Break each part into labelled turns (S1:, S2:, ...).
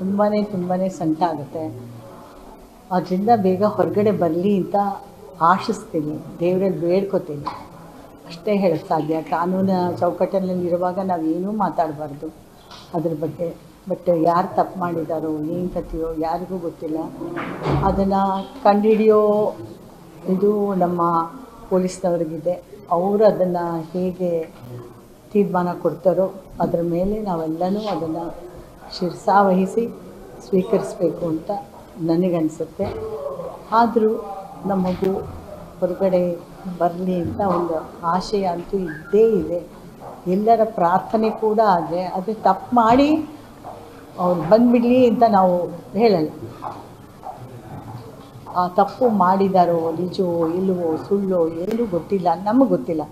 S1: ತುಂಬಾ ತುಂಬಾ ಸಂಕಟ ಆಗುತ್ತೆ. ಅದರಿಂದ ಬೇಗ ಹೊರಗಡೆ ಬರಲಿ ಅಂತ ಆಶಿಸ್ತೀನಿ. ದೇವರಲ್ಲಿ ಬೇಡ್ಕೋತೀನಿ. ಅಷ್ಟೇ ಹೇಳಕ್ಕೆ ಸಾಧ್ಯ. ಕಾನೂನು ಚೌಕಟ್ಟಿನಲ್ಲಿ ಇರುವಾಗ ನಾವೇನೂ ಮಾತಾಡಬಾರ್ದು. ಅದ್ರ ಬಗ್ಗೆ. ಬಟ್ ಯಾರು ತಪ್ಪು ಮಾಡಿದಾರೋ, ಏನು ಕಥೆಯೋ ಯಾರಿಗೂ ಗೊತ್ತಿಲ್ಲ. ಅದನ್ನು ಕಂಡುಹಿಡಿಯೋ ಇದು ನಮ್ಮ ಪೊಲೀಸ್ನವ್ರಿಗಿದೆ. ಅವರು ಅದನ್ನು ಹೇಗೆ ತೀರ್ಮಾನ ಕೊಡ್ತಾರೋ ಅದರ ಮೇಲೆ ನಾವೆಲ್ಲನೂ ಅದನ್ನು ಶಿರಸಾವಹಿಸಿ ಸ್ವೀಕರಿಸಬೇಕು ಅಂತ ನನಗನ್ಸುತ್ತೆ. ಆದರೂ ನಮ್ಮ ಮಗು ಹೊರಗಡೆ ಬರಲಿ ಅಂತ ಒಂದು ಆಶಯ ಅಂತೂ ಇದ್ದೇ ಇದೆ. ಎಲ್ಲರ ಪ್ರಾರ್ಥನೆ ಕೂಡ ಆದರೆ ಅದು ತಪ್ಪು ಮಾಡಿ ಅವ್ರು ಬಂದುಬಿಡಲಿ ಅಂತ ನಾವು ಹೇಳಲ್ಲ. ಆ ತಪ್ಪು ಮಾಡಿದಾರೋ ನಿಜವೋ ಇಲ್ಲವೋ ಸುಳ್ಳೋ ಏನೂ ಗೊತ್ತಿಲ್ಲ, ನಮಗೆ ಗೊತ್ತಿಲ್ಲ.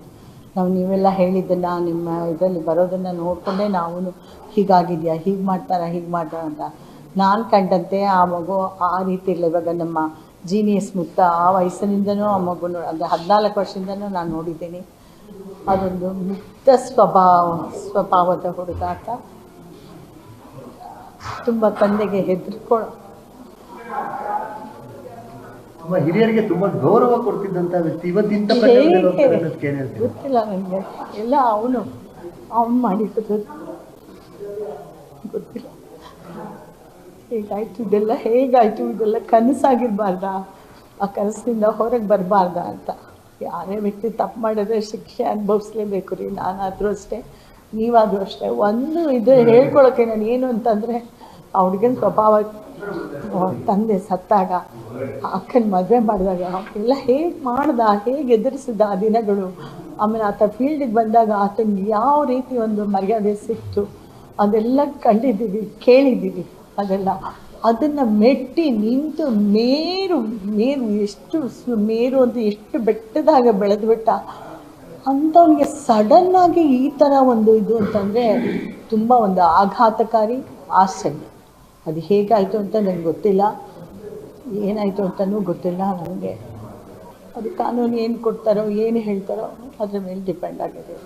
S1: ನಾವು ನೀವೆಲ್ಲ ಹೇಳಿದ್ದನ್ನು ನಿಮ್ಮ ಇದರಲ್ಲಿ ಬರೋದನ್ನು ನೋಡಿಕೊಂಡೇ ನಾವು ಹೀಗಾಗಿದೆಯಾ, ಹೀಗೆ ಮಾಡ್ತಾರಾ, ಹೀಗೆ ಮಾಡ್ತಾರ ಅಂತ. ನಾನು ಕಂಡಂತೆ ಆ ಮಗು ಆ ರೀತಿ ಇಲ್ಲ ಇವಾಗ ನಮ್ಮ ಜೀನಿಯಸ್ ಮುಕ್ತ ಆ ವಯಸ್ಸಿನಿಂದನೂ ಆ ಮಗುನು, ಅಂದರೆ ಹದಿನಾಲ್ಕು ವರ್ಷದಿಂದನೂ ನಾನು ನೋಡಿದ್ದೀನಿ. ಅದೊಂದು ಮುಕ್ತ ಸ್ವಭಾವ, ಸ್ವಭಾವದ ಹುಡುಗಾಟ ತುಂಬ ತಂದೆಗೆ ಹೆದರ್ಕೊಳ್ಳೋ
S2: ಅಮ್ಮ ಹಿರಿಯರಿಗೆ ತುಂಬಾ ಗೌರವ ಕೊಡ್ತಿದ್ದಂತ ವ್ಯಕ್ತಿ ಇವತ್ತಿಂತ?
S1: ಗೊತ್ತಿಲ್ಲ ನನಗೆ ಎಲ್ಲ ಅವನು. ಅವನು ಮಾಡಿದ್ದು ಗೊತ್ತಿಲ್ಲ. ಹೇಗಾಯ್ತು? ಇದೆಲ್ಲ ಹೇಗಾಯ್ತು? ಇದೆಲ್ಲ ಕನಸಾಗಿರ್ಬಾರ್ದ? ಆ ಕನಸಿನಿಂದ ಹೊರಗೆ ಬರಬಾರ್ದಾ ಅಂತ. ಯಾರೇ ವ್ಯಕ್ತಿ ತಪ್ಪು ಮಾಡಿದ್ರೆ ಶಿಕ್ಷೆ ಅನುಭವಿಸ್ಲೇಬೇಕು ರೀ. ನಾನಾದರೂ ಅಷ್ಟೇ. ನೀವಾದರೂ ಅಷ್ಟೇ. ಒಂದು ಇದು ಹೇಳ್ಕೊಳಕ್ಕೆ ನಾನು ಏನು ಅಂತಂದರೆ ಆ ಹುಡುಗನ ಸ್ವಭಾವ ತಂದೆ ಸತ್ತಾಗ ಅಕ್ಕನ ಮದುವೆ ಮಾಡಿದಾಗ ಎಲ್ಲ ಹೇಗೆ ಮಾಡ್ದ, ಹೇಗೆ ಎದುರಿಸಿದ ಆ ದಿನಗಳು. ಆಮೇಲೆ ಆತ ಫೀಲ್ಡಿಗೆ ಬಂದಾಗ ಆತನಿಗೆ ಯಾವ ರೀತಿ ಒಂದು ಮರ್ಯಾದೆ ಸಿಕ್ತು, ಅದೆಲ್ಲ ಕಂಡಿದ್ದೀವಿ, ಕೇಳಿದ್ದೀವಿ ಅದೆಲ್ಲ ಅದನ್ನು ಮೆಟ್ಟಿ ನಿಂತು ಮೇರು ಮೇರು ಎಷ್ಟು ಮೇರು ಅಂತ ಎಷ್ಟು ಬೆಟ್ಟದಾಗ ಬೆಳೆದ್ಬಿಟ್ಟ ಅಂಥವ್ನಿಗೆ ಸಡನ್ನಾಗಿ ಈ ಥರ ಒಂದು ಇದು ಅಂತಂದರೆ ತುಂಬ ಒಂದು ಆಘಾತಕಾರಿ, ಆಶ್ಚರ್ಯ. ಅದು ಹೇಗಾಯಿತು ಅಂತ ನನಗೆ ಗೊತ್ತಿಲ್ಲ. ಏನಾಯಿತು ಅಂತಲೂ ಗೊತ್ತಿಲ್ಲ ನನಗೆ. ಅದು ಕಾನೂನು ಏನು ಕೊಡ್ತಾರೋ, ಏನು ಹೇಳ್ತಾರೋ ಅದ್ರ ಮೇಲೆ ಡಿಪೆಂಡ್ ಆಗಿದೆ.